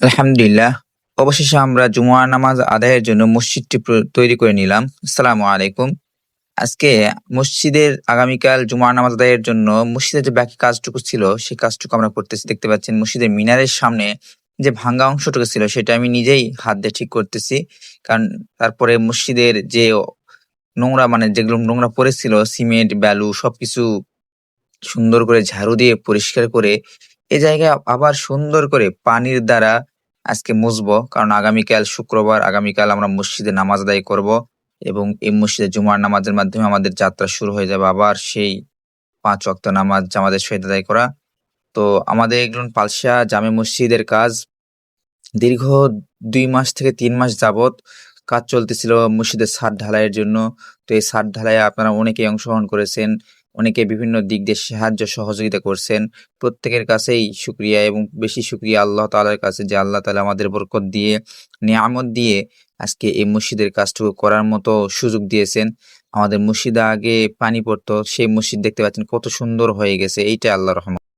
আলহামদুলিল্লাহ, অবশেষে আমরা জুমুয়া নামাজ আদায়ের জন্য মসজিদটি তৈরি করে নিলাম। আসসালামু আলাইকুম। আজকে মসজিদের আগামীকাল জুমুয়া নামাজ আদায়ের জন্য মসজিদের যে বাকি কাজটুকু ছিল, সেই কাজটুকু আমরা করতেছি। দেখতে পাচ্ছেন মসজিদের মিনারের সামনে যে ভাঙ্গা অংশটুকু ছিল, সেটা আমি নিজেই হাত দিয়ে ঠিক করতেছি। কারণ তারপরে মসজিদের যে নোংরা মানে যেগুলো নোংরা পড়েছিল, সিমেন্ট বালু সবকিছু সুন্দর করে ঝাড়ু দিয়ে পরিষ্কার করে এ জায়গায় আবার সুন্দর করে পানির দ্বারা আজকে মুছবো, কারণ আগামীকাল শুক্রবার, আগামীকাল আমরা মসজিদে নামাজ আদায় করব এবং এই মসজিদে জুমার নামাজের মাধ্যমে আমাদের যাত্রা শুরু হয়ে যাবে আবার সেই পাঁচ ওয়াক্ত নামাজ জামাতের সহিত আদায় করা। তো আমাদের একজন পালসা জামে মসজিদের কাজ। দীর্ঘ দুই মাস থেকে তিন মাস যাবত কাজ চলতেছিল মসজিদের ছাদ ঢালাইয়ের জন্য। তো এই ছাদ ঢালাইয়ে আপনারা অনেকেই অংশগ্রহণ করেছেন। অনেকে বিভিন্ন দিক দিয়ে সাহায্য সহযোগিতা করছেন। প্রত্যেকের কাছেই সুক্রিয়া এবং বেশি সুক্রিয়া আল্লাহ তালার কাছে যে আল্লাহ তালা আমাদের বরকত দিয়ে, নিয়ামত দিয়ে আজকে এই মসজিদের কাজটুকু করার মতো সুযোগ দিয়েছেন। আমাদের মসজিদে আগে পানি পড়তো, সেই মসজিদ দেখতে পাচ্ছেন কত সুন্দর হয়ে গেছে এইটা আল্লাহ রহমত।